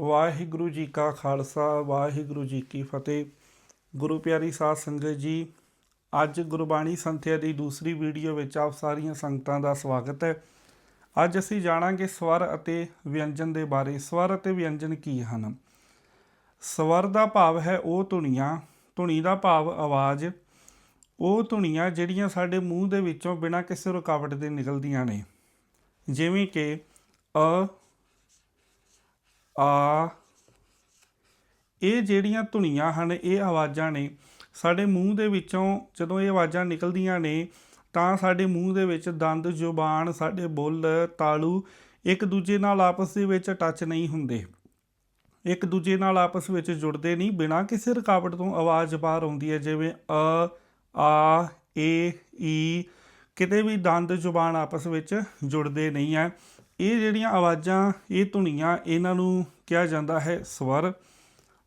ਵਾਹਿਗੁਰੂ ਜੀ ਕਾ ਖਾਲਸਾ, ਵਾਹਿਗੁਰੂ ਜੀ ਕੀ ਫਤਿਹ। ਗੁਰੂ ਪਿਆਰੀ ਸਾਧ ਸੰਗਤ ਜੀ, ਅੱਜ ਗੁਰਬਾਣੀ ਸੰਥਿਆ ਦੀ ਦੂਸਰੀ ਵੀਡੀਓ ਵਿੱਚ ਆਪ ਸਾਰੀਆਂ ਸੰਗਤਾਂ ਦਾ ਸਵਾਗਤ ਹੈ। ਅੱਜ ਅਸੀਂ ਜਾਣਾਂਗੇ ਸਵਰ ਅਤੇ ਵਿਅੰਜਨ ਦੇ ਬਾਰੇ। ਸਵਰ ਅਤੇ ਵਿਅੰਜਨ ਕੀ ਹਨ? ਸਵਰ ਦਾ ਭਾਵ ਹੈ ਉਹ ਧੁਨੀਆਂ, ਧੁਨੀ ਦਾ ਭਾਵ ਆਵਾਜ਼। ਉਹ ਧੁਨੀਆਂ ਜਿਹੜੀਆਂ ਸਾਡੇ ਮੂੰਹ ਦੇ ਵਿੱਚੋਂ ਬਿਨਾਂ ਕਿਸੇ ਰੁਕਾਵਟ ਦੇ ਨਿਕਲਦੀਆਂ ਨੇ। ਜਿਵੇਂ ਕਿ ਅ ਆ। ਇਹ ਜਿਹੜੀਆਂ ਧੁਨੀਆਂ ਹਨ, ਇਹ ਆਵਾਜ਼ਾਂ ਨੇ। ਸਾਡੇ ਮੂੰਹ ਦੇ ਵਿੱਚੋਂ ਜਦੋਂ ਇਹ ਆਵਾਜ਼ਾਂ ਨਿਕਲਦੀਆਂ ਨੇ, ਤਾਂ ਸਾਡੇ ਮੂੰਹ ਦੇ ਵਿੱਚ ਦੰਦ, ਜ਼ੁਬਾਨ, ਸਾਡੇ ਬੁੱਲ, ਤਾਲੂ ਇੱਕ ਦੂਜੇ ਨਾਲ ਆਪਸ ਦੇ ਵਿੱਚ ਟੱਚ ਨਹੀਂ ਹੁੰਦੇ। ਇੱਕ ਦੂਜੇ ਨਾਲ ਆਪਸ ਵਿੱਚ ਜੁੜਦੇ ਨਹੀਂ। ਬਿਨਾਂ ਕਿਸੇ ਰੁਕਾਵਟ ਤੋਂ ਆਵਾਜ਼ ਬਾਹਰ ਆਉਂਦੀ ਹੈ, ਜਿਵੇਂ ਅ, ਆ, ਏ, ਈ। ਕਿਤੇ ਵੀ ਦੰਦ, ਜ਼ੁਬਾਨ ਆਪਸ ਵਿੱਚ ਜੁੜਦੇ ਨਹੀਂ ਹੈ। ਇਹ ਜਿਹੜੀਆਂ ਆਵਾਜ਼ਾਂ, ਇਹ ਧੁਨੀਆਂ ਇਹਨਾਂ ਨੂੰ ਕਿਹਾ ਜਾਂਦਾ ਹੈ ਸਵਰ।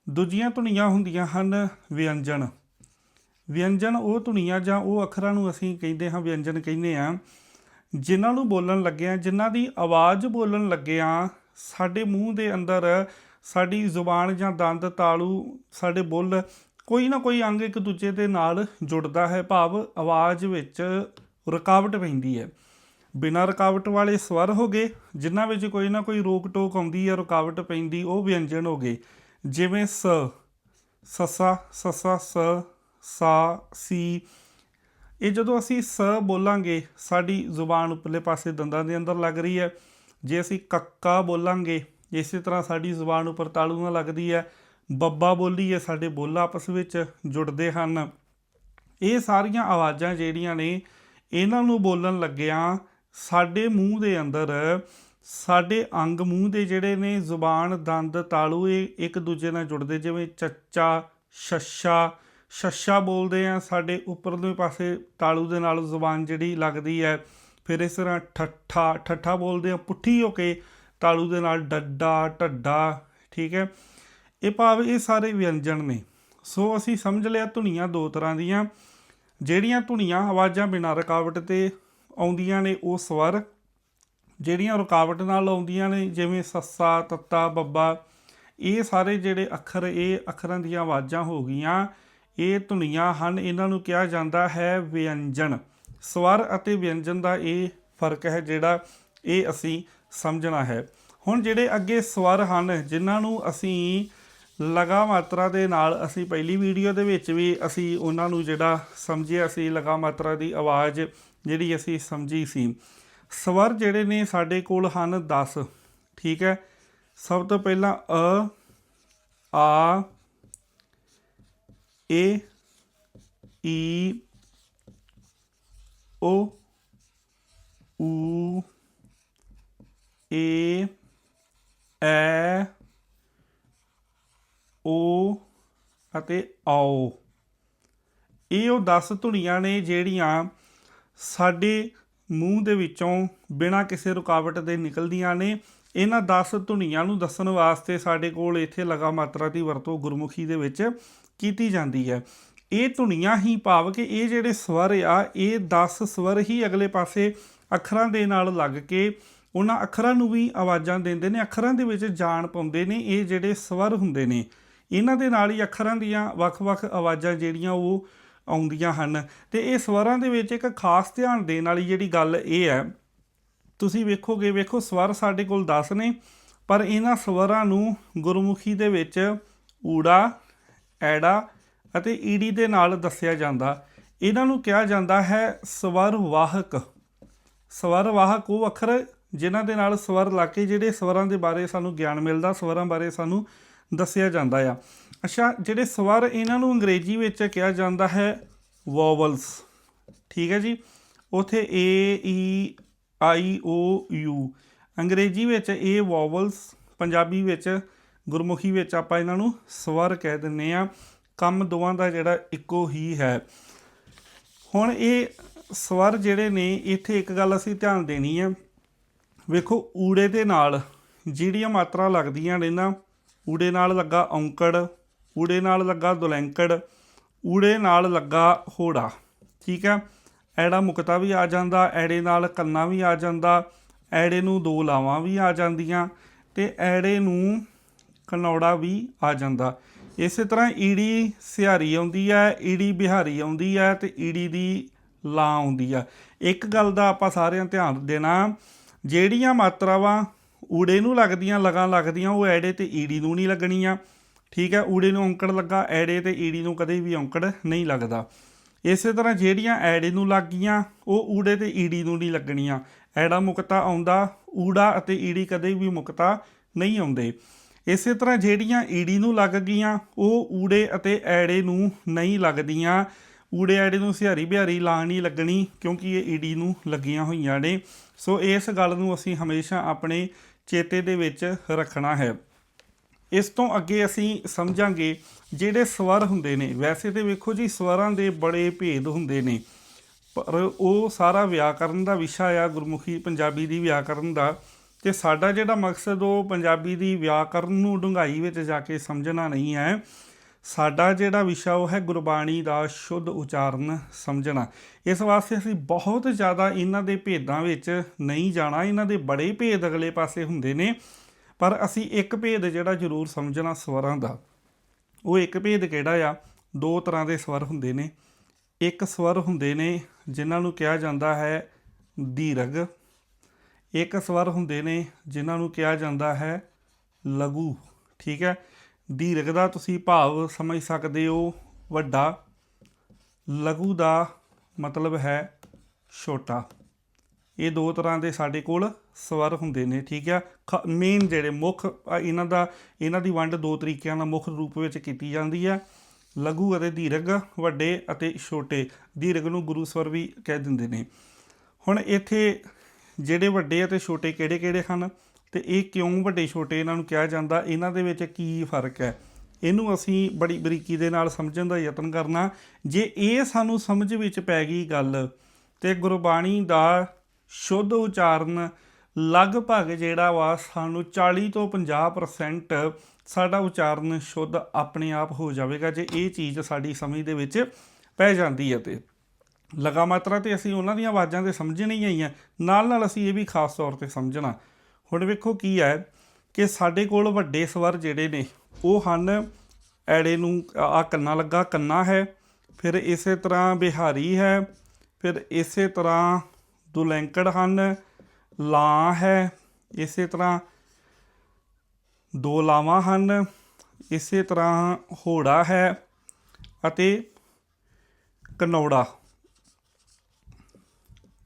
ਦੂਜੀਆਂ ਧੁਨੀਆਂ ਹੁੰਦੀਆਂ ਹਨ ਵਿਅੰਜਨ। ਵਿਅੰਜਨ ਉਹ ਧੁਨੀਆਂ ਜਾਂ ਉਹ ਅੱਖਰਾਂ ਨੂੰ ਅਸੀਂ ਕਹਿੰਦੇ ਹਾਂ, ਵਿਅੰਜਨ ਕਹਿੰਦੇ ਆ ਜਿਨ੍ਹਾਂ ਨੂੰ ਬੋਲਣ ਲੱਗਿਆਂ ਜਿਨ੍ਹਾਂ ਦੀ ਆਵਾਜ਼ ਬੋਲਣ ਲੱਗਿਆਂ ਸਾਡੇ ਮੂੰਹ ਦੇ ਅੰਦਰ ਸਾਡੀ ਜ਼ੁਬਾਨ ਜਾਂ ਦੰਦ, ਤਾਲੂ, ਸਾਡੇ ਬੁੱਲ ਕੋਈ ਨਾ ਕੋਈ ਅੰਗ ਇੱਕ ਦੂਜੇ ਦੇ ਨਾਲ ਜੁੜਦਾ ਹੈ। ਭਾਵ ਆਵਾਜ਼ ਵਿੱਚ ਰੁਕਾਵਟ ਪੈਂਦੀ ਹੈ। ਬਿਨਾਂ ਰੁਕਾਵਟ ਵਾਲੇ ਸਵਰ ਹੋ ਗਏ, ਜਿਨ੍ਹਾਂ ਵਿੱਚ ਕੋਈ ਨਾ ਕੋਈ ਰੋਕ ਟੋਕ ਆਉਂਦੀ ਹੈ ਰੁਕਾਵਟ ਪੈਂਦੀ, ਉਹ ਵਿਅੰਜਨ ਹੋ ਗਏ। ਜਿਵੇਂ ਸ, ਸਸਾ ਸਸਾ, ਸ, ਸਾ, ਸੀ। ਇਹ ਜਦੋਂ ਅਸੀਂ ਸ ਬੋਲਾਂਗੇ, ਸਾਡੀ ਜ਼ੁਬਾਨ ਉੱਪਰਲੇ ਪਾਸੇ ਦੰਦਾਂ ਦੇ ਅੰਦਰ ਲੱਗ ਰਹੀ ਹੈ। ਜੇ ਅਸੀਂ ਕੱਕਾ ਬੋਲਾਂਗੇ, ਇਸੇ ਤਰ੍ਹਾਂ ਸਾਡੀ ਜ਼ੁਬਾਨ ਉੱਪਰ ਤਾਲੂ ਨਾਲ ਲੱਗਦੀ ਹੈ। ਬੱਬਾ ਬੋਲੀਏ ਸਾਡੇ ਬੋਲ ਆਪਸ ਵਿੱਚ ਜੁੜਦੇ ਹਨ। ਇਹ ਸਾਰੀਆਂ ਆਵਾਜ਼ਾਂ ਜਿਹੜੀਆਂ ਨੇ, ਇਹਨਾਂ ਨੂੰ ਬੋਲਣ ਲੱਗਿਆਂ ਸਾਡੇ ਮੂੰਹ ਦੇ ਅੰਦਰ, ਸਾਡੇ ਅੰਗ ਮੂੰਹ ਦੇ ਜਿਹੜੇ ਨੇ ਜ਼ੁਬਾਨ, ਦੰਦ, ਤਾਲੂ, ਇਹ ਇੱਕ ਦੂਜੇ ਨਾਲ ਜੁੜਦੇ, ਜਿਵੇਂ ਚੱਚਾ ਛੱਛਾ ਛੱਛਾ ਬੋਲਦੇ ਆ, ਸਾਡੇ ਉੱਪਰਲੇ ਪਾਸੇ ਤਾਲੂ ਦੇ ਨਾਲ ਜ਼ੁਬਾਨ ਜਿਹੜੀ ਲੱਗਦੀ ਹੈ, ਫਿਰ ਇਸ ਤਰ੍ਹਾਂ ਠੱਠਾ ਠੱਠਾ ਬੋਲਦੇ ਆ, ਪੁੱਠੀ ਹੋ ਕੇ ਤਾਲੂ ਦੇ ਨਾਲ ਡੱਡਾ, ਢੱਡਾ, ਠੀਕ ਹੈ। ਇਹ ਭਾਵ ਇਹ ਸਾਰੇ ਵਿਅੰਜਨ ਨੇ। ਸੋ ਅਸੀਂ ਸਮਝ ਲਿਆ ਧੁਨੀਆਂ ਦੋ ਤਰ੍ਹਾਂ ਦੀਆਂ, ਜਿਹੜੀਆਂ ਧੁਨੀਆਂ ਆਵਾਜ਼ਾਂ ਬਿਨਾਂ ਰੁਕਾਵਟ ਤੇ ਆਉਂਦੀਆਂ ਨੇ ਉਹ ਸਵਰ, ਜਿਹੜੀਆਂ ਰੁਕਾਵਟ ਨਾਲ ਆਉਂਦੀਆਂ ਨੇ, ਜਿਵੇਂ ਸੱਸਾ, ਤੱਤਾ, ਬੱਬਾ, ਇਹ ਸਾਰੇ ਜਿਹੜੇ ਅੱਖਰ, ਇਹ ਅੱਖਰਾਂ ਦੀਆਂ ਆਵਾਜ਼ਾਂ ਹੋ ਗਈਆਂ, ਇਹ ਧੁਨੀਆਂ ਹਨ। ਇਹਨਾਂ ਨੂੰ ਕਿਹਾ ਜਾਂਦਾ ਹੈ ਵਿਅੰਜਨ। ਸਵਰ ਅਤੇ ਵਿਅੰਜਨ ਦਾ ਇਹ ਫ਼ਰਕ ਹੈ ਜਿਹੜਾ ਇਹ ਅਸੀਂ ਸਮਝਣਾ ਹੈ। ਹੁਣ ਜਿਹੜੇ ਅੱਗੇ ਸਵਰ ਹਨ, ਜਿਨ੍ਹਾਂ ਨੂੰ ਅਸੀਂ ਲਗਾ ਮਾਤਰਾ ਦੇ ਨਾਲ ਅਸੀਂ ਪਹਿਲੀ ਵੀਡੀਓ ਦੇ ਵਿੱਚ ਵੀ ਅਸੀਂ ਉਹਨਾਂ ਨੂੰ ਜਿਹੜਾ ਸਮਝਿਆ ਸੀ, ਲਗਾ ਮਾਤਰਾ ਦੀ ਆਵਾਜ਼ ਜਿਹੜੀ ਅਸੀਂ ਸਮਝੀ ਸੀ। ਸਵਰ ਜਿਹੜੇ ਨੇ ਸਾਡੇ ਕੋਲ ਹਨ 10 ਠੀਕ ਹੈ? ਸਭ ਤੋਂ ਪਹਿਲਾਂ ਅ, ਆ, ਏ, ਈ, ਓ, ਊ, ਏ, ਐ, ਓ ਅਤੇ ਆਓ ਇਹ ਉਹ 10 ਧੁਨੀਆਂ ਨੇ ਜਿਹੜੀਆਂ ਸਾਡੇ ਮੂੰਹ ਦੇ ਵਿੱਚੋਂ ਬਿਨਾਂ ਕਿਸੇ ਰੁਕਾਵਟ ਦੇ ਨਿਕਲਦੀਆਂ ਨੇ। ਇਹਨਾਂ 10 ਧੁਨੀਆਂ ਨੂੰ ਦੱਸਣ ਵਾਸਤੇ ਸਾਡੇ ਕੋਲ ਇੱਥੇ ਲਗਾ ਮਾਤਰਾ ਦੀ ਵਰਤੋਂ ਗੁਰਮੁਖੀ ਦੇ ਵਿੱਚ ਕੀਤੀ ਜਾਂਦੀ ਹੈ। ਇਹ ਧੁਨੀਆਂ ਹੀ ਭਾਵ ਕਿ ਇਹ ਜਿਹੜੇ ਸਵਰ ਆ, ਇਹ 10 ਸਵਰ ਹੀ ਅਗਲੇ ਪਾਸੇ ਅੱਖਰਾਂ ਦੇ ਨਾਲ ਲੱਗ ਕੇ ਉਹਨਾਂ ਅੱਖਰਾਂ ਨੂੰ ਵੀ ਆਵਾਜ਼ਾਂ ਦਿੰਦੇ ਨੇ। ਅੱਖਰਾਂ ਦੇ ਵਿੱਚ ਜਾਣ ਪਾਉਂਦੇ ਨੇ, ਇਹ ਜਿਹੜੇ ਸਵਰ ਹੁੰਦੇ ਨੇ। ਇਹਨਾਂ ਦੇ ਨਾਲ ਹੀ ਅੱਖਰਾਂ ਦੀਆਂ ਵੱਖ-ਵੱਖ ਆਵਾਜ਼ਾਂ ਜਿਹੜੀਆਂ ਉਹ ਆਉਂਦੀਆਂ ਹਨ। ਤੇ ਇਹ ਸਵਰਾਂ ਦੇ ਵਿੱਚ ਇੱਕ ਖਾਸ ਧਿਆਨ ਦੇਣ ਵਾਲੀ ਜਿਹੜੀ ਗੱਲ ਇਹ ਹੈ, ਤੁਸੀਂ ਵੇਖੋਗੇ, ਵੇਖੋ ਸਵਰ ਸਾਡੇ ਕੋਲ 10 ਨੇ, ਪਰ ਇਹਨਾਂ ਸਵਰਾਂ ਨੂੰ ਗੁਰਮੁਖੀ ਦੇ ਵਿੱਚ ਊੜਾ, ਐੜਾ ਅਤੇ ਈੜੀ ਦੇ ਨਾਲ ਦੱਸਿਆ ਜਾਂਦਾ। ਇਹਨਾਂ ਨੂੰ ਕਿਹਾ ਜਾਂਦਾ ਹੈ ਸਵਰ ਵਾਹਕ ਸਵਰ ਵਾਹਕ ਉਹ ਅੱਖਰ ਜਿਨ੍ਹਾਂ ਦੇ ਨਾਲ ਸਵਰ ਲਾ ਕੇ ਜਿਹੜੇ ਸਵਰਾਂ ਦੇ ਬਾਰੇ ਸਾਨੂੰ ਗਿਆਨ ਮਿਲਦਾ, ਸਵਰਾਂ ਬਾਰੇ ਸਾਨੂੰ ਦੱਸਿਆ ਜਾਂਦਾ ਆ। ਅੱਛਾ, ਜਿਹੜੇ ਸਵਰ ਇਹਨਾਂ ਨੂੰ ਅੰਗਰੇਜ਼ੀ ਵਿੱਚ ਕਿਹਾ ਜਾਂਦਾ ਹੈ ਵੋਵਲਸ। ਠੀਕ ਹੈ ਜੀ? ਉਥੇ ਏ ਈ ਆਈ ਓ ਯੂ ਅੰਗਰੇਜ਼ੀ ਵਿੱਚ ਇਹ ਵੋਵਲਸ, ਪੰਜਾਬੀ ਵਿੱਚ ਗੁਰਮੁਖੀ ਵਿੱਚ ਆਪਾਂ ਇਹਨਾਂ ਨੂੰ ਸਵਰ ਕਹਿ ਦਿੰਨੇ ਆ। ਕੰਮ ਦੋਵਾਂ ਦਾ ਜਿਹੜਾ ਇੱਕੋ ਹੀ ਹੈ। ਹੁਣ ਇਹ ਸਵਰ ਜਿਹੜੇ ਨੇ, ਇੱਥੇ ਇੱਕ ਗੱਲ ਅਸੀਂ ਧਿਆਨ ਦੇਣੀ ਹੈ ਵੇਖੋ, ਊੜੇ ਦੇ ਨਾਲ ਜਿਹੜੀਆਂ ਮਾਤਰਾ ਲੱਗਦੀਆਂ ਨੇ ਨਾ, ਊੜੇ ਨਾਲ ਲੱਗਾ ਔਂਕੜ ਊੜੇ ਨਾਲ ਲੱਗਾ ਦੁਲੈਂਕੜ, ਊੜੇ ਨਾਲ ਲੱਗਾ ਹੋੜਾ, ਠੀਕ ਹੈ? ਐੜਾ ਮੁਕਤਾ ਵੀ ਆ ਜਾਂਦਾ, ਐੜੇ ਨਾਲ ਕੰਨਾ ਵੀ ਆ ਜਾਂਦਾ, ਐੜੇ ਨੂੰ ਦੋ ਲਾਵਾਂ ਵੀ ਆ ਜਾਂਦੀਆਂ ਤੇ ਐੜੇ ਨੂੰ ਕਨੌੜਾ ਵੀ ਆ ਜਾਂਦਾ। ਇਸੇ ਤਰ੍ਹਾਂ ਈੜੀ ਸਿਹਾਰੀ ਆਉਂਦੀ ਹੈ, ਈੜੀ ਬਿਹਾਰੀ ਆਉਂਦੀ ਹੈ ਤੇ ਈੜੀ ਦੀ ਲਾਂ ਆਉਂਦੀ ਆ। ਇੱਕ ਗੱਲ ਦਾ ਆਪਾਂ ਸਾਰਿਆਂ ਧਿਆਨ ਦੇਣਾ, ਜਿਹੜੀਆਂ ਮਾਤਰਾਵਾਂ ਊੜੇ ਨੂੰ ਲੱਗਦੀਆਂ, ਲਗਾਂ ਲੱਗਦੀਆਂ, ਉਹ ਐੜੇ ਤੇ ਈੜੀ ਨੂੰ ਨਹੀਂ ਲੱਗਣੀਆਂ। ਠੀਕ ਹੈ, ਊੜੇ ਨੂੰ ਔਂਕੜ ਲੱਗਾ, ਐੜੇ ਤੇ ਈੜੀ ਨੂੰ ਕਦੇ ਵੀ ਔਂਕੜ ਨਹੀਂ ਲੱਗਦਾ। ਇਸੇ ਤਰ੍ਹਾਂ ਜਿਹੜੀਆਂ ਐੜੇ ਨੂੰ ਲੱਗ ਗਈਆਂ, ਉਹ ਊੜੇ ਤੇ ਈੜੀ ਨੂੰ ਨਹੀਂ ਲੱਗਣੀਆਂ। ਐੜਾ ਮੁਕਤਾ ਆਉਂਦਾ, ਊੜਾ ਅਤੇ ਈੜੀ ਕਦੇ ਵੀ ਮੁਕਤਾ ਨਹੀਂ ਆਉਂਦੇ। ਇਸੇ ਤਰ੍ਹਾਂ ਜਿਹੜੀਆਂ ਈੜੀ ਨੂੰ ਲੱਗ ਗਈਆਂ, ਉਹ ਊੜੇ ਅਤੇ ਐੜੇ ਨੂੰ ਨਹੀਂ ਲੱਗਦੀਆਂ। ਊੜੇ ਐੜੇ ਨੂੰ ਸਿਹਾਰੀ ਬਿਹਾਰੀ ਲਾ ਨਹੀਂ ਲੱਗਣੀ, ਕਿਉਂਕਿ ਇਹ ਈੜੀ ਨੂੰ ਲੱਗੀਆਂ ਹੋਈਆਂ ਨੇ। ਸੋ ਇਸ ਗੱਲ ਨੂੰ ਅਸੀਂ ਹਮੇਸ਼ਾ ਆਪਣੇ ਚੇਤੇ ਦੇ ਵਿੱਚ ਰੱਖਣਾ ਹੈ। ਇਸ ਤੋਂ ਅੱਗੇ ਅਸੀਂ ਸਮਝਾਂਗੇ ਜਿਹੜੇ ਸਵਰ ਹੁੰਦੇ ਨੇ। ਵੈਸੇ ਤੇ ਵੇਖੋ ਜੀ, ਸਵਰਾਂ ਦੇ ਬੜੇ ਭੇਦ ਹੁੰਦੇ ਨੇ। ਪਰ ਉਹ ਸਾਰਾ ਵਿਆਕਰਨ ਦਾ ਵਿਸ਼ਾ ਆ, ਗੁਰਮੁਖੀ ਪੰਜਾਬੀ ਦੀ ਵਿਆਕਰਨ ਦਾ। ਤੇ ਸਾਡਾ ਜਿਹੜਾ ਮਕਸਦ, ਉਹ ਪੰਜਾਬੀ ਦੀ ਵਿਆਕਰਨ ਨੂੰ ਡੂੰਘਾਈ ਵਿੱਚ ਜਾ ਕੇ ਸਮਝਣਾ ਨਹੀਂ ਹੈ। ਸਾਡਾ ਜਿਹੜਾ ਵਿਸ਼ਾ, ਉਹ ਹੈ ਗੁਰਬਾਣੀ ਦਾ ਸ਼ੁੱਧ ਉਚਾਰਨ ਸਮਝਣਾ। ਇਸ ਵਾਸਤੇ ਅਸੀਂ ਬਹੁਤ ਜ਼ਿਆਦਾ ਇਹਨਾਂ ਦੇ ਭੇਦਾਂ ਵਿੱਚ ਨਹੀਂ ਜਾਣਾ। ਇਹਨਾਂ ਦੇ ਬੜੇ ਭੇਦ ਅਗਲੇ ਪਾਸੇ ਹੁੰਦੇ ਨੇ। ਪਰ ਅਸੀਂ ਇੱਕ ਭੇਦ ਜਿਹੜਾ ਜ਼ਰੂਰ ਸਮਝਣਾ ਸਵਰਾਂ ਦਾ, ਉਹ ਇੱਕ ਭੇਦ ਕਿਹੜਾ ਆ? ਦੋ ਤਰ੍ਹਾਂ ਦੇ ਸਵਰ ਹੁੰਦੇ ਨੇ। ਇੱਕ ਸਵਰ ਹੁੰਦੇ ਨੇ ਜਿਨ੍ਹਾਂ ਨੂੰ ਕਿਹਾ ਜਾਂਦਾ ਹੈ ਦੀਰਘ ਇੱਕ ਸਵਰ ਹੁੰਦੇ ਨੇ ਜਿਨ੍ਹਾਂ ਨੂੰ ਕਿਹਾ ਜਾਂਦਾ ਹੈ ਲਘੂ। ਠੀਕ ਹੈ? ਦੀਰਘ ਦਾ ਤੁਸੀਂ ਭਾਵ ਸਮਝ ਸਕਦੇ ਹੋ ਵੱਡਾ। ਲਘੂ ਦਾ ਮਤਲਬ ਹੈ ਛੋਟਾ। ਇਹ ਦੋ ਤਰ੍ਹਾਂ ਦੇ ਸਾਡੇ ਕੋਲ ਸਵਰ ਹੁੰਦੇ ਨੇ, ਠੀਕ ਆ? ਮੇਨ ਜਿਹੜੇ ਮੁੱਖ ਇਹਨਾਂ ਦਾ, ਇਹਨਾਂ ਦੀ ਵੰਡ ਦੋ ਤਰੀਕਿਆਂ ਨਾਲ ਮੁੱਖ ਰੂਪ ਵਿੱਚ ਕੀਤੀ ਜਾਂਦੀ ਹੈ ਲਘੂ ਅਤੇ ਧੀਰਗ ਵੱਡੇ ਅਤੇ ਛੋਟੇ। ਧੀਰਗ ਨੂੰ ਗੁਰੂ ਸਵਰ ਵੀ ਕਹਿ ਦਿੰਦੇ ਨੇ। ਹੁਣ ਇੱਥੇ ਜਿਹੜੇ ਵੱਡੇ ਅਤੇ ਛੋਟੇ ਕਿਹੜੇ-ਕਿਹੜੇ ਹਨ? ਤੇ ਇਹ ਕਿਉਂ ਵੱਡੇ ਛੋਟੇ ਇਹਨਾਂ ਨੂੰ ਕਿਹਾ ਜਾਂਦਾ? ਇਹਨਾਂ ਦੇ ਵਿੱਚ ਕੀ ਫ਼ਰਕ ਹੈ? ਇਹਨੂੰ ਅਸੀਂ ਬੜੀ ਬਰੀਕੀ ਦੇ ਨਾਲ ਸਮਝਣ ਦਾ ਯਤਨ ਕਰਨਾ। ਜੇ ਇਹ ਸਾਨੂੰ ਸਮਝ ਵਿੱਚ ਪੈ ਗਈ ਗੱਲ, ਤੇ ਗੁਰਬਾਣੀ ਦਾ ਸ਼ੁੱਧ ਉਚਾਰਨ ਲਗਭਗ ਜਿਹੜਾ ਵਾ ਸਾਨੂੰ 40 ਤੋਂ 50% ਸਾਡਾ ਉਚਾਰਨ ਸ਼ੁੱਧ ਆਪਣੇ ਆਪ ਹੋ ਜਾਵੇਗਾ ਜੇ ਇਹ ਚੀਜ਼ ਸਾਡੀ ਸਮਝ ਦੇ ਵਿੱਚ ਪੈ ਜਾਂਦੀ ਹੈ ਤੇ। ਲਗਾ ਮਾਤਰਾ ਤੇ ਅਸੀਂ ਉਹਨਾਂ ਦੀਆਂ ਆਵਾਜ਼ਾਂ ਤੇ ਸਮਝਣ ਹੀ ਆਈਆਂ ਨਾਲ ਨਾਲ ਅਸੀਂ ਇਹ ਵੀ ਖਾਸ ਤੌਰ ਤੇ ਸਮਝਣਾ। ਹੁਣ ਵੇਖੋ ਕੀ ਹੈ ਕਿ ਸਾਡੇ ਕੋਲ ਵੱਡੇ ਸਵਰ ਜਿਹੜੇ ਨੇ, ਉਹ ਹਨ ਐੜੇ ਨੂੰ ਆ ਕੰਨਾ ਲੱਗਾ, ਕੰਨਾ ਹੈ, ਫਿਰ ਇਸੇ ਤਰ੍ਹਾਂ ਬਿਹਾਰੀ ਹੈ, ਫਿਰ ਇਸੇ ਤਰ੍ਹਾਂ ਦੁਲੈਂਕੜ ਹਨ, ਲਾਂ ਹੈ, ਇਸੇ ਤਰ੍ਹਾਂ ਦੋ ਲਾਵਾਂ ਹਨ, ਇਸੇ ਤਰ੍ਹਾਂ ਹੋੜਾ ਹੈ ਅਤੇ ਕਨੌੜਾ।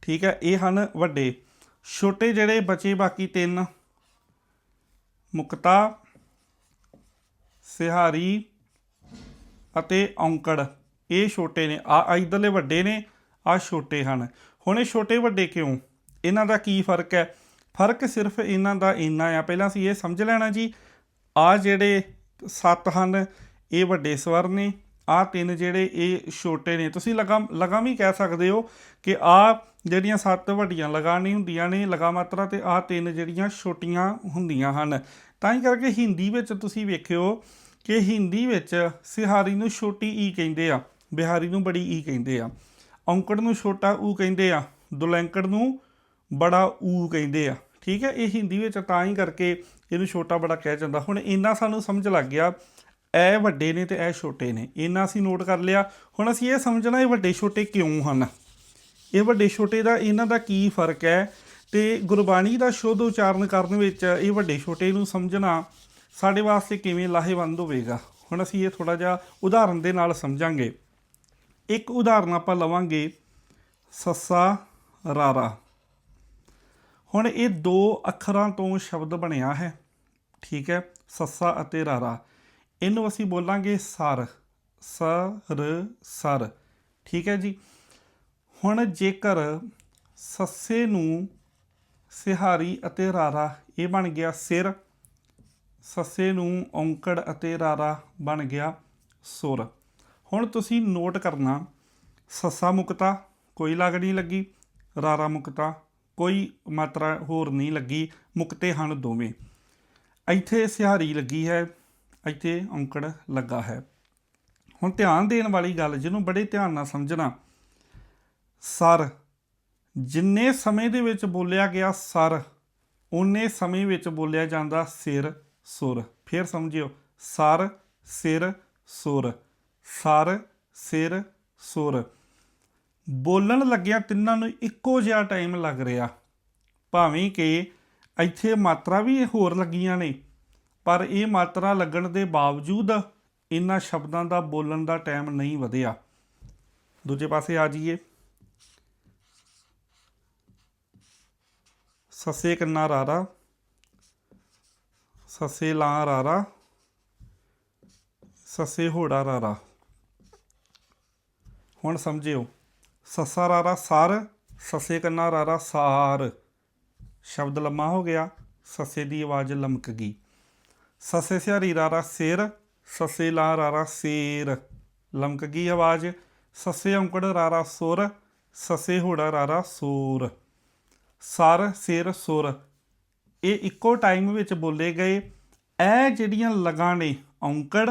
ਠੀਕ ਹੈ, ਇਹ ਹਨ ਵੱਡੇ। ਛੋਟੇ ਜਿਹੜੇ ਬਚੇ ਬਾਕੀ ਤਿੰਨ, ਮੁਕਤਾ, ਸਿਹਾਰੀ ਅਤੇ ਔਂਕੜ। ਇਹ ਛੋਟੇ ਨੇ। ਆ ਇਧਰਲੇ ਵੱਡੇ ਨੇ ਆ ਛੋਟੇ ਹਨ। ਹੁਣ ਇਹ ਛੋਟੇ ਵੱਡੇ ਕਿਉਂ? ਇਹਨਾਂ ਦਾ ਕੀ ਫ਼ਰਕ ਹੈ? ਫ਼ਰਕ ਸਿਰਫ ਇਹਨਾਂ ਦਾ ਇੰਨਾ ਆ। ਪਹਿਲਾਂ ਅਸੀਂ ਇਹ ਸਮਝ ਲੈਣਾ ਜੀ, ਆ ਜਿਹੜੇ ਸੱਤ ਹਨ, ਇਹ ਵੱਡੇ ਸਵਰ ਨੇ, ਆ ਤਿੰਨ ਜਿਹੜੇ ਇਹ ਛੋਟੇ ਨੇ। ਤੁਸੀਂ ਲਗਾਮ ਲਗਾਮ ਹੀ ਕਹਿ ਸਕਦੇ ਹੋ ਕਿ ਆ ਜਿਹੜੀਆਂ ਸੱਤ ਵੱਡੀਆਂ ਲਗਾ ਨਹੀਂ ਹੁੰਦੀਆਂ ਨੇ, ਲਗਾ ਮਾਤਰਾ ਤੇ ਆ ਤਿੰਨ ਜਿਹੜੀਆਂ ਛੋਟੀਆਂ ਹੁੰਦੀਆਂ ਹਨ। ਤਾਂ ਹੀ ਕਰਕੇ ਹਿੰਦੀ ਵਿੱਚ ਤੁਸੀਂ ਵੇਖਿਓ ਕਿ ਹਿੰਦੀ ਵਿੱਚ ਸਿਹਾਰੀ ਨੂੰ ਛੋਟੀ ਈ ਕਹਿੰਦੇ ਆ, ਬਿਹਾਰੀ ਨੂੰ ਬੜੀ ਈ ਕਹਿੰਦੇ ਆ। ਔਂਕੜ ਨੂੰ ਛੋਟਾ ਊ ਕਹਿੰਦੇ ਆ, ਦੁਲੈਂਕੜ ਨੂੰ ਬੜਾ ਊ ਕਹਿੰਦੇ ਆ। ਠੀਕ ਹੈ, ਇਹ ਹਿੰਦੀ ਵਿੱਚ ਤਾਂ ਹੀ ਕਰਕੇ ਇਹਨੂੰ ਛੋਟਾ ਬੜਾ ਕਿਹਾ ਜਾਂਦਾ। ਹੁਣ ਇੰਨਾ ਸਾਨੂੰ ਸਮਝ ਲੱਗ ਗਿਆ ਇਹ ਵੱਡੇ ਨੇ ਤੇ ਇਹ ਛੋਟੇ ਨੇ। ਇੰਨਾ ਅਸੀਂ ਨੋਟ ਕਰ ਲਿਆ। ਹੁਣ ਅਸੀਂ ਇਹ ਸਮਝਣਾ ਇਹ ਵੱਡੇ ਛੋਟੇ ਕਿਉਂ ਹਨ? ਇਹ ਵੱਡੇ ਛੋਟੇ ਦਾ, ਇਹਨਾਂ ਦਾ ਕੀ ਫ਼ਰਕ ਹੈ? ਤੇ ਗੁਰਬਾਣੀ ਦਾ ਸ਼ੁੱਧ ਉਚਾਰਨ ਕਰਨ ਵਿੱਚ ਇਹ ਵੱਡੇ ਛੋਟੇ ਨੂੰ ਸਮਝਣਾ ਸਾਡੇ ਵਾਸਤੇ ਕਿਵੇਂ ਲਾਹੇਵੰਦ ਹੋਵੇਗਾ? ਹੁਣ ਅਸੀਂ ਇਹ ਥੋੜਾ ਜਿਹਾ ਉਦਾਹਰਨ ਦੇ ਨਾਲ ਸਮਝਾਂਗੇ। ਇੱਕ ਉਦਾਹਰਨ ਆਪਾਂ ਲਵਾਂਗੇ ਸੱਸਾ ਰਾਰਾ। ਹੁਣ ਇਹ ਦੋ ਅੱਖਰਾਂ ਤੋਂ ਸ਼ਬਦ ਬਣਿਆ ਹੈ, ਠੀਕ ਹੈ, ਸੱਸਾ ਅਤੇ ਰਾਰਾ। ਇਹਨੂੰ ਅਸੀਂ ਬੋਲਾਂਗੇ ਸਰ ਸਰ ਸਰ, ਠੀਕ ਹੈ ਜੀ। ਹੁਣ ਜੇਕਰ ਸੱਸੇ ਨੂੰ ਸਿਹਾਰੀ ਅਤੇ ਰਾਰਾ ਇਹ ਬਣ ਗਿਆ ਸਿਰ, ਸੱਸੇ ਨੂੰ ਔਂਕੜ ਅਤੇ ਰਾਰਾ ਬਣ ਗਿਆ ਸੁਰ। ਹੁਣ ਤੁਸੀਂ ਨੋਟ ਕਰਨਾ, ਸੱਸਾ ਮੁਕਤਾ ਕੋਈ ਲਾਗ ਨਹੀਂ ਲੱਗੀ, ਰਾਰਾ ਮੁਕਤਾ ਕੋਈ ਮਾਤਰਾ ਹੋਰ ਨਹੀਂ ਲੱਗੀ, ਮੁਕਤੇ ਹਨ ਦੋਵੇਂ। ਇੱਥੇ ਸਿਹਾਰੀ ਲੱਗੀ ਹੈ, ਇੱਥੇ ਔਂਕੜ ਲੱਗਾ ਹੈ। ਹੁਣ ਧਿਆਨ ਦੇਣ ਵਾਲੀ ਗੱਲ, ਜਿਹਨੂੰ ਬੜੇ ਧਿਆਨ ਨਾਲ ਸਮਝਣਾ, ਸਰ, ਜਿੰਨੇ ਸਮੇਂ ਦੇ ਵਿੱਚ ਬੋਲਿਆ ਗਿਆ ਸਰ ਉਨੇ ਸਮੇਂ ਵਿੱਚ ਬੋਲਿਆ ਜਾਂਦਾ ਸਿਰ ਸੁਰ ਫਿਰ ਸਮਝਿਓ, ਸਰ ਸਿਰ ਸੁਰ ਸਰ, ਸਿਰ, ਸੁਰ। ਬੋਲਣ ਲੱਗਿਆ ਤਿੰਨਾਂ ਨੂੰ ਇੱਕੋ ਜਿਹਾ ਟਾਈਮ ਲੱਗ ਰਿਹਾ। ਭਾਵੇਂ ਕਿ ਇੱਥੇ ਮਾਤਰਾ ਵੀ ਹੋਰ ਲੱਗੀਆਂ ਨੇ, ਪਰ ਇਹ ਮਾਤਰਾ ਲੱਗਣ ਦੇ ਬਾਵਜੂਦ ਇਹਨਾਂ ਸ਼ਬਦਾਂ ਦਾ ਬੋਲਣ ਦਾ ਟਾਈਮ ਨਹੀਂ ਵਧਿਆ। ਦੂਜੇ ਪਾਸੇ ਆ ਜਾਈਏ। ਸੱਸੇ ਕੰਨਾ ਰਾਰਾ। ਸੱਸੇ ਲਾਂ ਰਾਰਾ। ਸੱਸੇ ਹੋੜਾ ਰਾਰਾ। ਹੁਣ ਸਮਝਿਓ। ਸੱਸਾ ਰਾਰਾ ਸਾਰ, ਸੱਸੇ ਕੰਨਾ ਰਾਰਾ ਸਾਰ। ਸ਼ਬਦ ਲੰਮਾ ਹੋ ਗਿਆ, ਸੱਸੇ ਦੀ ਆਵਾਜ਼ ਲਮਕ ਗਈ। ਸੱਸੇ ਸਿਹਾਰੀ ਰਾਰਾ ਸਿਰ, ਸੱਸੇ ਲਾ ਰਾਰਾ ਸੇਰ। ਲਮਕ ਗਈ ਆਵਾਜ਼, ਸੱਸੇ ਔਂਕੜ ਰਾਰਾ ਸੁਰ, ਸੱਸੇ ਹੋੜਾ ਰਾਰਾ ਸੂਰ। ਸਰ, ਸਿਰ, ਸੁਰ। ਇਹ ਇੱਕੋ ਟਾਈਮ ਵਿੱਚ ਬੋਲੇ ਗਏ ਇਹ ਜਿਹੜੀਆਂ ਲਗਾਂ ਨੇ ਔਂਕੜ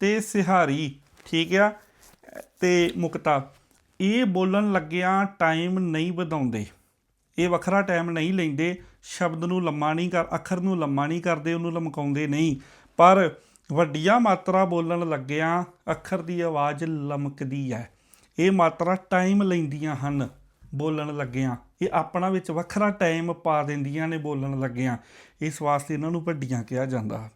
ਤੇ ਸਿਹਾਰੀ, ਠੀਕ ਆ? ਤੇ ਮੁਕਤਾ, ਇਹ ਬੋਲਣ ਲੱਗਿਆਂ ਟਾਈਮ ਨਹੀਂ ਵਧਾਉਂਦੇ। ਇਹ ਵੱਖਰਾ ਟਾਈਮ ਨਹੀਂ ਲੈਂਦੇ, ਸ਼ਬਦ ਨੂੰ ਲੰਮਾ ਨਹੀਂ ਕਰ, ਅੱਖਰ ਨੂੰ ਲੰਮਾ ਨਹੀਂ ਕਰਦੇ, ਉਹਨੂੰ ਲਮਕਾਉਂਦੇ ਨਹੀਂ। ਪਰ ਵੱਡੀਆਂ ਮਾਤਰਾ ਬੋਲਣ ਲੱਗਿਆਂ, ਅੱਖਰ ਦੀ ਆਵਾਜ਼ ਲਮਕਦੀ ਹੈ। ਇਹ ਮਾਤਰਾ ਟਾਈਮ ਲੈਂਦੀਆਂ ਹਨ ਬੋਲਣ ਲੱਗਿਆਂ। ਇਹ ਆਪਣਾ ਵਿੱਚ ਵੱਖਰਾ ਟਾਈਮ ਪਾ ਦਿੰਦੀਆਂ ਨੇ ਬੋਲਣ ਲੱਗਿਆਂ। ਇਸ ਵਾਸਤੇ ਇਹਨਾਂ ਨੂੰ ਵੱਡੀਆਂ ਕਿਹਾ ਜਾਂਦਾ।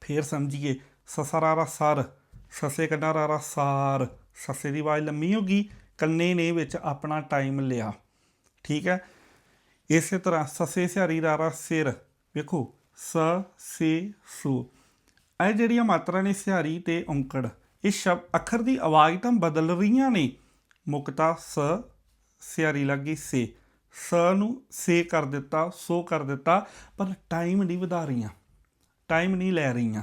ਫਿਰ ਸਮਝੀਏ, ਸਸਰਾਰਾ ਸਰ। ਸੱਸੇ ਸਸੇ ਕੰਨਾਰਾਰਾ ਸਾਰ। ਸੱਸੇ ਦੀ ਆਵਾਜ਼ ਲੰਮੀ ਹੋ ਗਈ, ਕੰਨੇ ਨੇ ਵਿੱਚ ਆਪਣਾ ਟਾਈਮ ਲਿਆ। ਠੀਕ ਹੈ? ਇਸੇ ਤਰ੍ਹਾਂ ਸੱਸੇ ਸਿਹਾਰੀ ਰਾਰਾ ਸਿਰ। ਵੇਖੋ, ਸ, ਸੇ, ਸੁ। ਇਹ ਜਿਹੜੀਆਂ ਮਾਤਰਾ ਨੇ ਸਿਹਾਰੀ ਤੇ ਔਂਕੜ, ਇਹ ਸ਼ਬਦ ਅੱਖਰ ਦੀ ਆਵਾਜ਼ ਤਾਂ ਬਦਲ ਰਹੀਆਂ ਨੇ। ਮੁਕਤਾ ਸ, ਸਿਹਾਰੀ ਲੱਗੀ ਸੇ। ਸ ਨੂੰ ਸੇ ਕਰ ਦਿੱਤਾ, ਸੋ ਕਰ ਦਿੱਤਾ, ਪਰ ਟਾਈਮ ਨਹੀਂ ਵਧਾ ਰਹੀਆਂ। ਟਾਈਮ ਨਹੀਂ ਲੈ ਰਹੀਆਂ।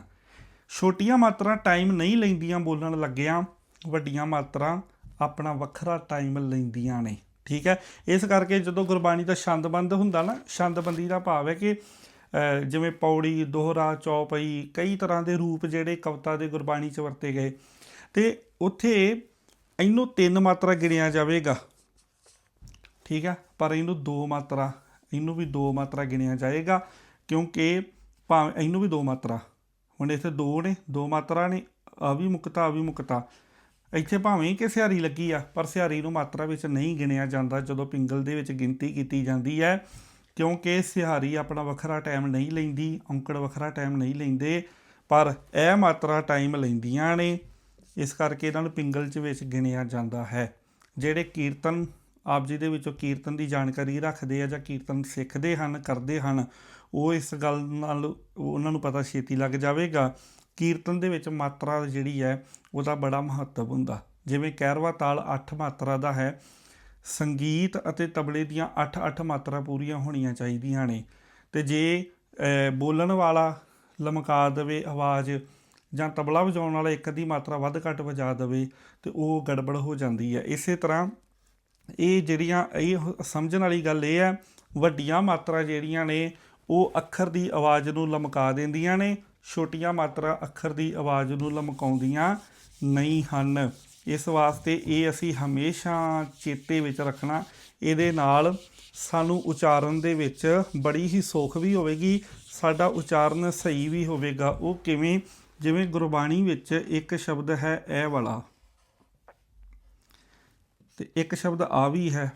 ਛੋਟੀਆਂ ਮਾਤਰਾ ਟਾਈਮ ਨਹੀਂ ਲੈਂਦੀਆਂ ਬੋਲਣ ਲੱਗਿਆਂ, ਵੱਡੀਆਂ ਮਾਤਰਾ ਆਪਣਾ ਵੱਖਰਾ ਟਾਈਮ ਲੈਂਦੀਆਂ ਨੇ, ਠੀਕ ਹੈ? ਇਸ ਕਰਕੇ ਜਦੋਂ ਗੁਰਬਾਣੀ ਦਾ ਛੰਦਬੰਦ ਹੁੰਦਾ ਨਾ, ਛੰਦਬੰਦੀ ਦਾ ਭਾਵ ਹੈ ਕਿ ਜਿਵੇਂ ਪੌੜੀ, ਦੋਹਰਾ, ਚੌਪਈ, ਕਈ ਤਰ੍ਹਾਂ ਦੇ ਰੂਪ ਜਿਹੜੇ ਕਵਿਤਾ ਦੇ ਗੁਰਬਾਣੀ 'ਚ ਵਰਤੇ ਗਏ, ਤੇ ਉੱਥੇ ਇਹਨੂੰ ਤਿੰਨ ਮਾਤਰਾ ਗਿਣਿਆ ਜਾਵੇਗਾ, ਠੀਕ ਹੈ? ਪਰ ਇਹਨੂੰ ਦੋ ਮਾਤਰਾ, ਇਹਨੂੰ ਵੀ ਦੋ ਮਾਤਰਾ ਗਿਣਿਆ ਜਾਏਗਾ, ਕਿਉਂਕਿ ਭਾਵੇਂ, ਇਹਨੂੰ ਵੀ ਦੋ ਮਾਤਰਾ ਹੁਣ ਇੱਥੇ ਦੋ ਨੇ, ਦੋ ਮਾਤਰਾ ਨੇ ਅਵਿਮੁਕਤਾ ਅਵਿਮੁਕਤਾ ਇੱਥੇ ਭਾਵੇਂ ਕਿ ਸਿਆਰੀ ਲੱਗੀ ਆ, ਪਰ ਸਿਆਰੀ ਨੂੰ ਮਾਤਰਾ ਵਿੱਚ ਨਹੀਂ ਗਿਣਿਆ ਜਾਂਦਾ, ਜਦੋਂ ਪਿੰਗਲ ਦੇ ਵਿੱਚ ਗਿਣਤੀ ਕੀਤੀ ਜਾਂਦੀ ਹੈ, ਕਿਉਂਕਿ ਸਿਹਾਰੀ ਆਪਣਾ ਵੱਖਰਾ ਟਾਈਮ ਨਹੀਂ ਲੈਂਦੀ, ਔਂਕੜ ਵੱਖਰਾ ਟਾਈਮ ਨਹੀਂ ਲੈਂਦੇ, ਪਰ ਇਹ ਮਾਤਰਾ ਟਾਈਮ ਲੈਂਦੀਆਂ ਨੇ। ਇਸ ਕਰਕੇ ਇਹਨਾਂ ਨੂੰ ਪਿੰਗਲ ਚ ਵਿੱਚ ਗਿਣਿਆ ਜਾਂਦਾ ਹੈ। ਜਿਹੜੇ ਕੀਰਤਨ, ਆਪ ਜੀ ਦੇ ਵਿੱਚੋਂ ਕੀਰਤਨ ਦੀ ਜਾਣਕਾਰੀ ਰੱਖਦੇ ਆ ਜਾਂ ਕੀਰਤਨ ਸਿੱਖਦੇ ਹਨ, ਕਰਦੇ ਹਨ ਉਹ ਇਸ ਗੱਲ ਨਾਲ ਉਹਨਾਂ ਨੂੰ ਪਤਾ ਛੇਤੀ ਲੱਗ ਜਾਵੇਗਾ। ਕੀਰਤਨ ਦੇ ਵਿੱਚ ਮਾਤਰਾ ਜਿਹੜੀ ਹੈ, ਉਹਦਾ ਬੜਾ ਮਹੱਤਵ ਹੁੰਦਾ। ਜਿਵੇਂ ਕਹਿਰਵਾ ਤਾਲ 8 ਮਾਤਰਾ ਦਾ ਹੈ, ਸੰਗੀਤ ਅਤੇ ਤਬਲੇ ਦੀਆਂ 8-8 ਮਾਤਰਾ ਪੂਰੀਆਂ ਹੋਣੀਆਂ ਚਾਹੀਦੀਆਂ ਨੇ। ਤੇ ਜੇ ਬੋਲਣ ਵਾਲਾ ਲਮਕਾ ਦੇਵੇ ਆਵਾਜ਼ ਜਾਂ ਤਬਲਾ ਵਜਾਉਣ ਵਾਲਾ ਇੱਕ ਅੱਧੀ ਮਾਤਰਾ ਵੱਧ ਘੱਟ ਵਜਾ ਦੇਵੇ, ਤੇ ਉਹ ਗੜਬੜ ਹੋ ਜਾਂਦੀ ਹੈ। ਇਸੇ ਤਰ੍ਹਾਂ ਇਹ ਜਿਹੜੀਆਂ, ਇਹ ਸਮਝਣ ਵਾਲੀ ਗੱਲ ਇਹ ਹੈ, ਵੱਡੀਆਂ ਮਾਤਰਾ ਜਿਹੜੀਆਂ ਨੇ ਉਹ ਅੱਖਰ ਦੀ ਆਵਾਜ਼ ਨੂੰ ਲਮਕਾ ਦਿੰਦੀਆਂ ਨੇ, ਛੋਟੀਆਂ ਮਾਤਰਾ ਅੱਖਰ ਦੀ ਆਵਾਜ਼ ਨੂੰ ਲਮਕਾਉਂਦੀਆਂ ਨਹੀਂ ਹਨ। ਇਸ ਵਾਸਤੇ ਇਹ ਅਸੀਂ ਹਮੇਸ਼ਾ ਚੇਤੇ ਵਿੱਚ ਰੱਖਣਾ, ਇਹਦੇ ਨਾਲ ਸਾਨੂੰ ਉਚਾਰਨ ਦੇ ਵਿੱਚ ਬੜੀ ਹੀ ਸੌਖ ਵੀ ਹੋਵੇਗੀ, ਸਾਡਾ ਉਚਾਰਨ ਸਹੀ ਵੀ ਹੋਵੇਗਾ। ਉਹ ਕਿਵੇਂ? ਜਿਵੇਂ ਗੁਰਬਾਣੀ ਵਿੱਚ ਇੱਕ ਸ਼ਬਦ ਹੈ, ਇਹ ਵਾਲਾ। ਤੇ ਇੱਕ ਸ਼ਬਦ ਆ ਵੀ ਹੈ,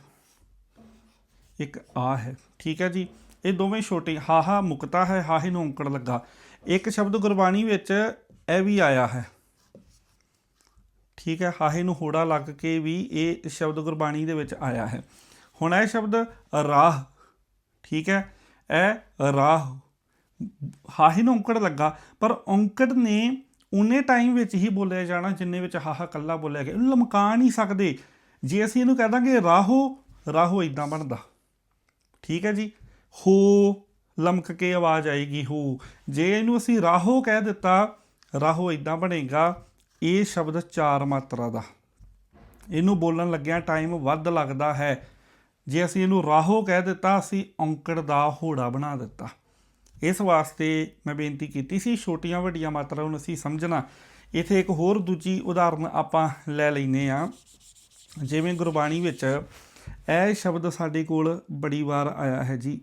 ਇੱਕ ਆ ਹੈ। ਠੀਕ ਹੈ ਜੀ? ਇਹ ਦੋਵੇਂ ਛੋਟੇ ਹਾਹਾ ਮੁਕਤਾ ਹੈ, ਹਾਹੇ ਨੂੰ ਔਂਕੜ ਲੱਗਾ। ਇੱਕ ਸ਼ਬਦ ਗੁਰਬਾਣੀ ਵਿੱਚ ਇਹ ਵੀ ਆਇਆ ਹੈ। ਠੀਕ ਹੈ, ਹਾਹੇ ਨੂੰ ਹੋੜਾ ਲੱਗ ਕੇ ਵੀ ਇਹ ਸ਼ਬਦ ਗੁਰਬਾਣੀ ਦੇ ਵਿੱਚ ਆਇਆ ਹੈ। ਹੁਣ ਇਹ ਸ਼ਬਦ ਰਾਹ, ਠੀਕ ਹੈ, ਇਹ ਰਾਹ, ਹਾਹੇ ਨੂੰ ਔਂਕੜ ਲੱਗਾ, ਪਰ ਔਂਕੜ ਨੇ ਉਨੇ ਟਾਈਮ ਵਿੱਚ ਹੀ ਬੋਲਿਆ ਜਾਣਾ ਜਿੰਨੇ ਵਿੱਚ ਹਾਹਾ ਕੱਲਾ ਬੋਲਿਆ ਗਿਆ। ਇਹਨੂੰ ਲਮਕਾ ਨਹੀਂ ਸਕਦੇ। ਜੇ ਅਸੀਂ ਇਹਨੂੰ ਕਹਿ ਦਾਂਗੇ ਰਾਹੋ ਰਾਹੋ ਇਦਾਂ ਬਣਦਾ। ਠੀਕ ਹੈ ਜੀ। ਹੋ, ਲਮਕ ਕੇ ਆਵਾਜ਼ ਆਏਗੀ ਹੋ। ਜੇ ਇਹਨੂੰ ਅਸੀਂ ਰਾਹੋ ਕਹਿ ਦਿੱਤਾ, ਰਾਹੋ ਇਦਾਂ ਬਣੇਗਾ, ਇਹ ਸ਼ਬਦ ਚਾਰ ਮਾਤਰਾ ਦਾ। ਇਹਨੂੰ ਬੋਲਣ ਲੱਗਿਆਂ ਟਾਈਮ ਵੱਧ ਲੱਗਦਾ ਹੈ। ਜੇ ਅਸੀਂ ਇਹਨੂੰ ਰਾਹੋ ਕਹਿ ਦਿੱਤਾ, ਅਸੀਂ ਔਂਕੜ ਦਾ ਹੋੜਾ ਬਣਾ ਦਿੱਤਾ। ਇਸ ਵਾਸਤੇ ਮੈਂ ਬੇਨਤੀ ਕੀਤੀ ਸੀ, ਛੋਟੀਆਂ ਵੱਡੀਆਂ ਮਾਤਰਾ ਨੂੰ ਅਸੀਂ ਸਮਝਣਾ। ਇਥੇ ਇੱਕ ਹੋਰ ਦੂਜੀ ਉਦਾਹਰਨ ਆਪਾਂ ਲੈ ਲੈਨੇ ਆ। ਜਿਵੇਂ ਗੁਰਬਾਣੀ ਵਿੱਚ ਇਹ ਸ਼ਬਦ ਸਾਡੇ ਕੋਲ ਬੜੀ ਵਾਰ ਆਇਆ ਹੈ ਜੀ।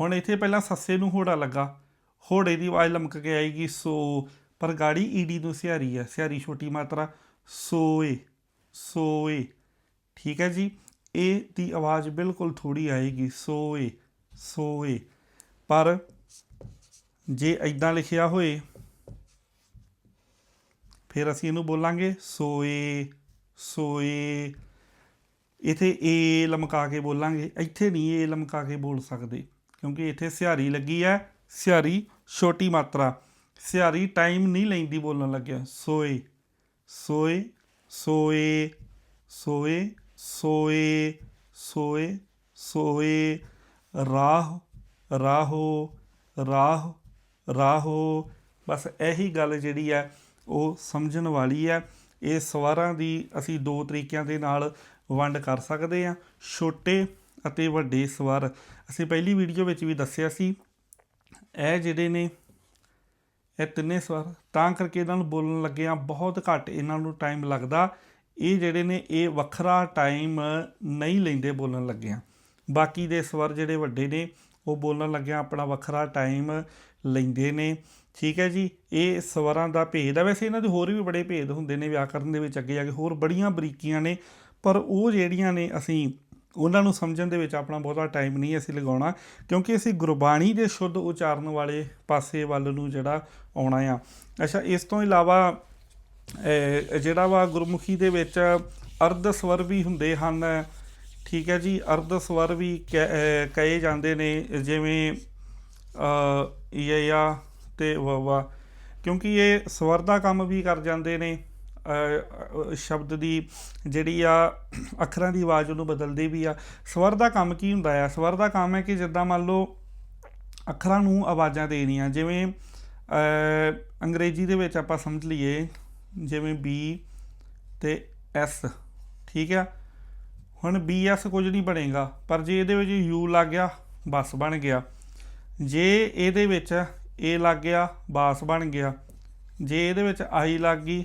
ਹੁਣ ਇੱਥੇ ਪਹਿਲਾਂ ਸੱਸੇ ਨੂੰ ਹੋੜਾ ਲੱਗਾ। ਹੋੜੇ ਦੀ ਆਵਾਜ਼ ਲਮਕ ਕੇ ਆਏਗੀ ਸੋ, ਪਰ ਗਾੜੀ ਈਡੀ ਨੂੰ ਸਿਹਾਰੀ ਹੈ ਸਿਹਾਰੀ ਛੋਟੀ ਮਾਤਰਾ। ਸੋਏ ਸੋਏ। ਠੀਕ ਹੈ ਜੀ, ਇਹ ਦੀ ਆਵਾਜ਼ ਬਿਲਕੁਲ ਥੋੜੀ ਆਏਗੀ। ਸੋਏ ਸੋਏ। ਪਰ ਜੇ ਐਦਾਂ ਲਿਖਿਆ ਹੋਏ, ਫਿਰ ਅਸੀਂ ਇਹਨੂੰ ਬੋਲਾਂਗੇ ਸੋਏ ਸੋਏ। ਇਥੇ ਏ ਲਮਕਾ ਕੇ ਬੋਲਾਂਗੇ। ਇੱਥੇ ਨਹੀਂ ਏ ਲਮਕਾ ਕੇ ਬੋਲ ਸਕਦੇ। ਕਿਉਂਕਿ ਇੱਥੇ ਸਿਹਾਰੀ ਲੱਗੀ ਹੈ, ਸਿਹਾਰੀ ਛੋਟੀ ਮਾਤਰਾ। ਸਿਹਾਰੀ ਟਾਈਮ ਨਹੀਂ ਲੈਂਦੀ ਬੋਲਣ ਲੱਗਿਆ। ਸੋਏ ਸੋਏ ਸੋਏ ਸੋਏ ਸੋਏ ਸੋਏ ਸੋਏ, ਰਾਹ, ਰਾਹੋ ਰਾਹ, ਰਾਹੋ। ਬਸ ਇਹੀ ਗੱਲ ਜਿਹੜੀ ਹੈ, ਉਹ ਸਮਝਣ ਵਾਲੀ ਹੈ। ਇਹ ਸਵਾਰਾਂ ਦੀ ਅਸੀਂ ਦੋ ਤਰੀਕਿਆਂ ਦੇ ਨਾਲ ਵੰਡ ਕਰ ਸਕਦੇ ਹਾਂ, ਛੋਟੇ ਅਤੇ ਵੱਡੇ ਸਵਰ। ਅਸੀਂ ਪਹਿਲੀ ਵੀਡੀਓ ਵਿੱਚ ਵੀ ਦੱਸਿਆ ਸੀ, ਇਹ ਜਿਹੜੇ ਨੇ, ਇਹ ਤਿੰਨੇ ਸਵਰ ਤਾਂ ਕਰਕੇ ਇਹਨਾਂ ਨੂੰ ਬੋਲਣ ਲੱਗਿਆਂ ਬਹੁਤ ਘੱਟ ਇਹਨਾਂ ਨੂੰ ਟਾਈਮ ਲੱਗਦਾ। ਇਹ ਜਿਹੜੇ ਨੇ, ਇਹ ਵੱਖਰਾ ਟਾਈਮ ਨਹੀਂ ਲੈਂਦੇ ਬੋਲਣ ਲੱਗਿਆਂ ਬਾਕੀ ਦੇ ਸਵਰ ਜਿਹੜੇ ਵੱਡੇ ਨੇ, ਉਹ ਬੋਲਣ ਲੱਗਿਆਂ ਆਪਣਾ ਵੱਖਰਾ ਟਾਈਮ ਲੈਂਦੇ ਨੇ। ਠੀਕ ਹੈ ਜੀ, ਇਹ ਸਵਰਾਂ ਦਾ ਭੇਦ ਹੈ। ਵੈਸੇ ਇਹਨਾਂ ਦੇ ਹੋਰ ਵੀ ਬੜੇ ਭੇਦ ਹੁੰਦੇ ਨੇ ਵਿਆਕਰਨ ਦੇ ਵਿੱਚ ਅੱਗੇ ਜਾ ਕੇ, ਹੋਰ ਬੜੀਆਂ ਬਰੀਕੀਆਂ ਨੇ, ਪਰ ਉਹ ਜਿਹੜੀਆਂ ਨੇ ਅਸੀਂ ਉਹਨਾਂ ਨੂੰ ਸਮਝਣ ਦੇ ਵਿੱਚ ਆਪਣਾ ਬਹੁਤਾ ਟਾਈਮ ਨਹੀਂ ਅਸੀਂ ਲਗਾਉਣਾ, ਕਿਉਂਕਿ ਅਸੀਂ ਗੁਰਬਾਣੀ ਦੇ ਸ਼ੁੱਧ ਉਚਾਰਨ ਵਾਲੇ ਪਾਸੇ ਵੱਲ ਨੂੰ ਜਿਹੜਾ ਆਉਣਾ ਆ। ਅੱਛਾ, ਇਸ ਤੋਂ ਇਲਾਵਾ ਜਿਹੜਾ ਵਾ ਗੁਰਮੁਖੀ ਦੇ ਵਿੱਚ ਅਰਧ ਸਵਰ ਵੀ ਹੁੰਦੇ ਹਨ। ਠੀਕ ਹੈ ਜੀ, ਅਰਧ ਸਵਰ ਵੀ ਕਹਿ- ਕਹੇ ਜਾਂਦੇ ਨੇ, ਜਿਵੇਂ ਅ ਯਾ ਤੇ ਵਾ ਕਿਉਂਕਿ ਇਹ ਸਵਰ ਦਾ ਕੰਮ ਵੀ ਕਰ ਜਾਂਦੇ ਨੇ। ਸ਼ਬਦ ਦੀ ਜਿਹੜੀ ਆ, ਅੱਖਰਾਂ ਦੀ ਆਵਾਜ਼ ਉਹਨੂੰ ਬਦਲਦੀ ਵੀ ਆ। ਸਵਰ ਦਾ ਕੰਮ ਕੀ ਹੁੰਦਾ ਆ? ਸਵਰ ਦਾ ਕੰਮ ਹੈ ਕਿ ਜਿੱਦਾਂ ਮੰਨ ਲਓ ਅੱਖਰਾਂ ਨੂੰ ਆਵਾਜ਼ਾਂ ਦੇਣੀਆਂ। ਜਿਵੇਂ ਅੰਗਰੇਜ਼ੀ ਦੇ ਵਿੱਚ ਆਪਾਂ ਸਮਝ ਲਈਏ, ਜਿਵੇਂ ਬੀ ਤੇ ਐਸ, ਠੀਕ ਆ? ਹੁਣ ਬੀ, ਐਸ ਕੁਝ ਨਹੀਂ ਬਣੇਗਾ, ਪਰ ਜੇ ਇਹਦੇ ਵਿੱਚ ਯੂ ਲੱਗ ਗਿਆ, ਬਸ ਬਣ ਗਿਆ। ਜੇ ਇਹਦੇ ਵਿੱਚ ਏ ਲੱਗ ਗਿਆ, ਬਾਸ ਬਣ ਗਿਆ। ਜੇ ਇਹਦੇ ਵਿੱਚ ਆਈ ਲੱਗ ਗਈ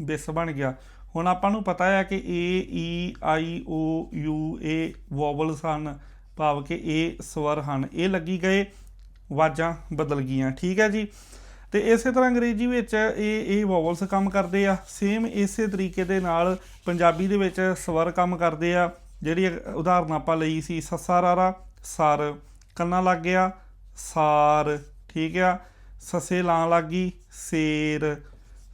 ਬਿਸ ਬਣ ਗਿਆ। ਹੁਣ ਆਪਾਂ ਨੂੰ ਪਤਾ ਹੈ ਕਿ ਏ ਈ ਆਈ ਓ ਯੂ ਏ ਵੋਵਲਸ ਹਨ, ਭਾਵ ਕਿ ਇਹ ਸਵਰ ਹਨ। ਇਹ ਲੱਗੀ ਗਏ, ਆਵਾਜ਼ਾਂ ਬਦਲ ਗਈਆਂ, ਠੀਕ ਹੈ ਜੀ? ਤੇ ਇਸੇ ਤਰ੍ਹਾਂ ਅੰਗਰੇਜ਼ੀ ਵਿੱਚ ਇਹ ਇਹ ਵੋਵਲਸ ਕੰਮ ਕਰਦੇ ਆ। ਸੇਮ ਇਸੇ ਤਰੀਕੇ ਦੇ ਨਾਲ ਪੰਜਾਬੀ ਦੇ ਵਿੱਚ ਸਵਰ ਕੰਮ ਕਰਦੇ ਆ। ਜਿਹੜੀ ਉਦਾਹਰਨ ਆਪਾਂ ਲਈ ਸੀ, ਸੱਸਾ ਰਾਰਾ, ਸਰ। ਕੰਨਾ ਲੱਗ ਗਿਆ, ਸਾਰ, ਠੀਕ ਆ? ਸਸੇ ਲਾਂ ਲੱਗ ਗਈ, ਸੇਰ।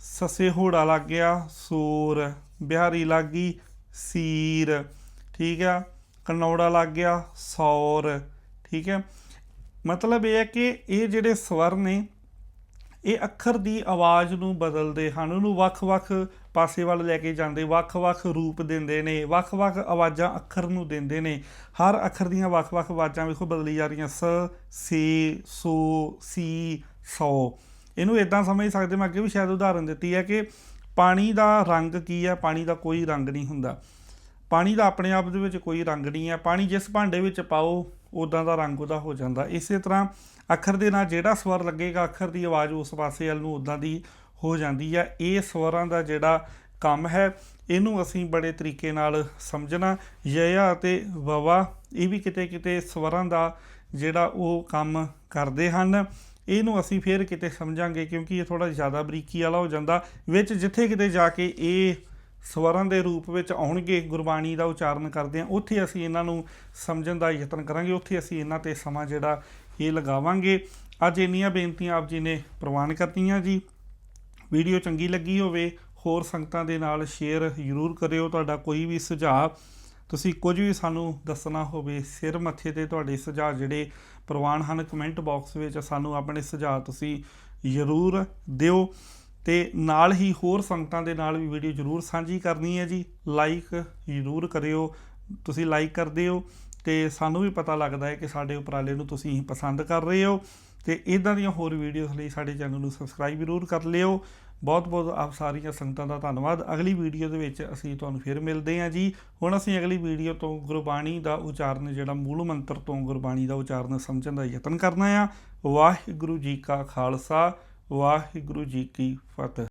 ਸਸੇ ਹੋੜਾ ਲੱਗ ਗਿਆ, ਸੂਰ, ਬਿਹਾਰੀ ਲੱਗ ਗਈ, ਸੀਰ, ਠੀਕ ਆ? ਕਨੌੜਾ ਲੱਗ ਗਿਆ, ਸੌਰ, ਠੀਕ ਹੈ? ਮਤਲਬ ਇਹ ਹੈ ਕਿ ਇਹ ਜਿਹੜੇ ਸਵਰ ਨੇ, ਇਹ ਅੱਖਰ ਦੀ ਆਵਾਜ਼ ਨੂੰ ਬਦਲਦੇ ਹਨ, ਉਹਨੂੰ ਵੱਖ-ਵੱਖ ਪਾਸੇ ਵੱਲ ਲੈ ਕੇ ਜਾਂਦੇ, ਵੱਖ-ਵੱਖ ਰੂਪ ਦਿੰਦੇ ਨੇ, ਵੱਖ-ਵੱਖ ਆਵਾਜ਼ਾਂ ਅੱਖਰ ਨੂੰ ਦਿੰਦੇ ਨੇ। ਹਰ ਅੱਖਰ ਦੀਆਂ ਵੱਖ-ਵੱਖ ਆਵਾਜ਼ਾਂ ਵੇਖੋ, ਬਦਲੀ ਜਾ ਰਹੀਆਂ, ਸ, ਸੀ, ਸੋ, ਸੀ, ਸੌ। ਇਹਨੂੰ ਇਦਾਂ ਸਮਝ ਸਕਦੇ ਮੈਂ ਅੱਗੇ ਵੀ ਸ਼ਾਇਦ ਉਦਾਹਰਨ ਦਿੱਤੀ ਹੈ ਕਿ ਪਾਣੀ ਦਾ ਰੰਗ ਕੀ ਹੈ? ਪਾਣੀ ਦਾ ਕੋਈ ਰੰਗ ਨਹੀਂ ਹੁੰਦਾ। ਪਾਣੀ ਦਾ ਆਪਣੇ ਆਪ ਦੇ ਵਿੱਚ ਕੋਈ ਰੰਗ ਨਹੀਂ ਹੈ। ਪਾਣੀ ਜਿਸ ਭਾਂਡੇ ਵਿੱਚ ਪਾਓ ਉਦਾਂ ਦਾ ਰੰਗ ਉਹਦਾ ਹੋ ਜਾਂਦਾ। ਇਸੇ ਤਰ੍ਹਾਂ ਅੱਖਰ ਦੇ ਨਾਲ ਜਿਹੜਾ ਸਵਰ ਲੱਗੇਗਾ, ਅੱਖਰ ਦੀ ਆਵਾਜ਼ ਉਸ ਪਾਸੇ ਵੱਲ ਨੂੰ ਉਦਾਂ ਦੀ ਹੋ ਜਾਂਦੀ ਹੈ। ਇਹ ਸਵਰਾਂ ਦਾ ਜਿਹੜਾ ਕੰਮ ਹੈ, ਇਹਨੂੰ ਅਸੀਂ ਬੜੇ ਤਰੀਕੇ ਨਾਲ ਸਮਝਣਾ ਯਾ ਅਤੇ ਵਵਾ, ਇਹ ਵੀ ਕਿਤੇ ਕਿਤੇ ਸਵਰਾਂ ਦਾ ਜਿਹੜਾ ਉਹ ਕੰਮ ਕਰਦੇ ਹਨ। ਇਹਨੂੰ ਅਸੀਂ ਫੇਰ ਕਿਤੇ ਸਮਝਾਂਗੇ ਕਿਉਂਕਿ ਇਹ ਥੋੜਾ ਜ਼ਿਆਦਾ ਬਰੀਕੀ ਵਾਲਾ ਹੋ ਜਾਂਦਾ, ਵਿੱਚ ਜਿੱਥੇ ਕਿਤੇ ਜਾ ਕੇ ਇਹ ਸਵਰਾਂ ਦੇ ਰੂਪ ਵਿੱਚ ਆਉਣਗੇ, ਗੁਰਬਾਣੀ ਦਾ ਉਚਾਰਨ ਕਰਦੇ ਆ ਉੱਥੇ ਅਸੀਂ ਇਹਨਾਂ ਨੂੰ ਸਮਝਣ ਦਾ ਯਤਨ ਕਰਾਂਗੇ, ਉੱਥੇ ਅਸੀਂ ਇਹਨਾਂ ਤੇ ਸਮਾਂ ਜਿਹੜਾ ਇਹ ਲਗਾਵਾਂਗੇ। ਅੱਜ ਇੰਨੀਆਂ ਬੇਨਤੀਆਂ ਆਪ ਜੀ ਨੇ ਪ੍ਰਵਾਨ ਕਰਤੀਆਂ ਜੀ। ਵੀਡੀਓ ਚੰਗੀ ਲੱਗੀ ਹੋਵੇ, ਹੋਰ ਸੰਗਤਾਂ ਦੇ ਨਾਲ ਸ਼ੇਅਰ ਜ਼ਰੂਰ ਕਰਿਓ, ਤੁਹਾਡਾ ਕੋਈ ਵੀ ਸੁਝਾਅ। ਤੁਸੀਂ ਕੁਝ ਵੀ ਸਾਨੂੰ ਦੱਸਣਾ ਹੋਵੇ, ਸਿਰ ਮੱਥੇ ਤੇ ਤੁਹਾਡੇ ਸੁਝਾਅ ਜਿਹੜੇ ਪ੍ਰਵਾਨ ਹਨ ਕਮੈਂਟ ਬਾਕਸ ਵਿੱਚ ਸਾਨੂੰ ਆਪਣੇ ਸੁਝਾਅ ਤੁਸੀਂ ਜ਼ਰੂਰ ਦਿਓ ਤੇ ਨਾਲ ਹੀ ਹੋਰ ਸੰਗਤਾਂ ਦੇ ਨਾਲ ਵੀ ਵੀਡੀਓ ਜ਼ਰੂਰ ਸਾਂਝੀ ਕਰਨੀ ਹੈ ਜੀ। ਲਾਈਕ ਜ਼ਰੂਰ ਕਰਿਓ, ਤੁਸੀਂ ਲਾਈਕ ਕਰਦੇ ਹੋ ਤੇ ਸਾਨੂੰ ਵੀ ਪਤਾ ਲੱਗਦਾ ਹੈ ਕਿ ਸਾਡੇ ਉਪਰਾਲੇ ਨੂੰ ਤੁਸੀਂ ਪਸੰਦ ਕਰ ਰਹੇ ਹੋ ਤੇ ਇਦਾਂ ਦੀਆਂ ਹੋਰ ਵੀਡੀਓਜ਼ ਲਈ ਸਾਡੇ ਚੈਨਲ ਨੂੰ ਸਬਸਕ੍ਰਾਈਬ ਜ਼ਰੂਰ ਕਰ ਲਿਓ। ਬਹੁਤ ਬਹੁਤ ਆਪ ਸਾਰੀਆਂ ਸੰਗਤਾਂ ਦਾ ਧੰਨਵਾਦ। ਅਗਲੀ ਵੀਡੀਓ ਦੇ ਵਿੱਚ ਅਸੀਂ ਤੁਹਾਨੂੰ ਫਿਰ ਮਿਲਦੇ ਹਾਂ ਜੀ। ਹੁਣ ਅਸੀਂ ਅਗਲੀ ਵੀਡੀਓ ਤੋਂ ਗੁਰਬਾਣੀ ਦਾ ਉਚਾਰਨ, ਜਿਹੜਾ ਮੂਲ ਮੰਤਰ ਤੋਂ ਗੁਰਬਾਣੀ ਦਾ ਉਚਾਰਨ ਸਮਝਣ ਦਾ ਯਤਨ ਕਰਨਾ ਆ। ਵਾਹਿਗੁਰੂ ਜੀ ਕਾ ਖਾਲਸਾ, ਵਾਹਿਗੁਰੂ ਜੀ ਕੀ ਫਤਿਹ।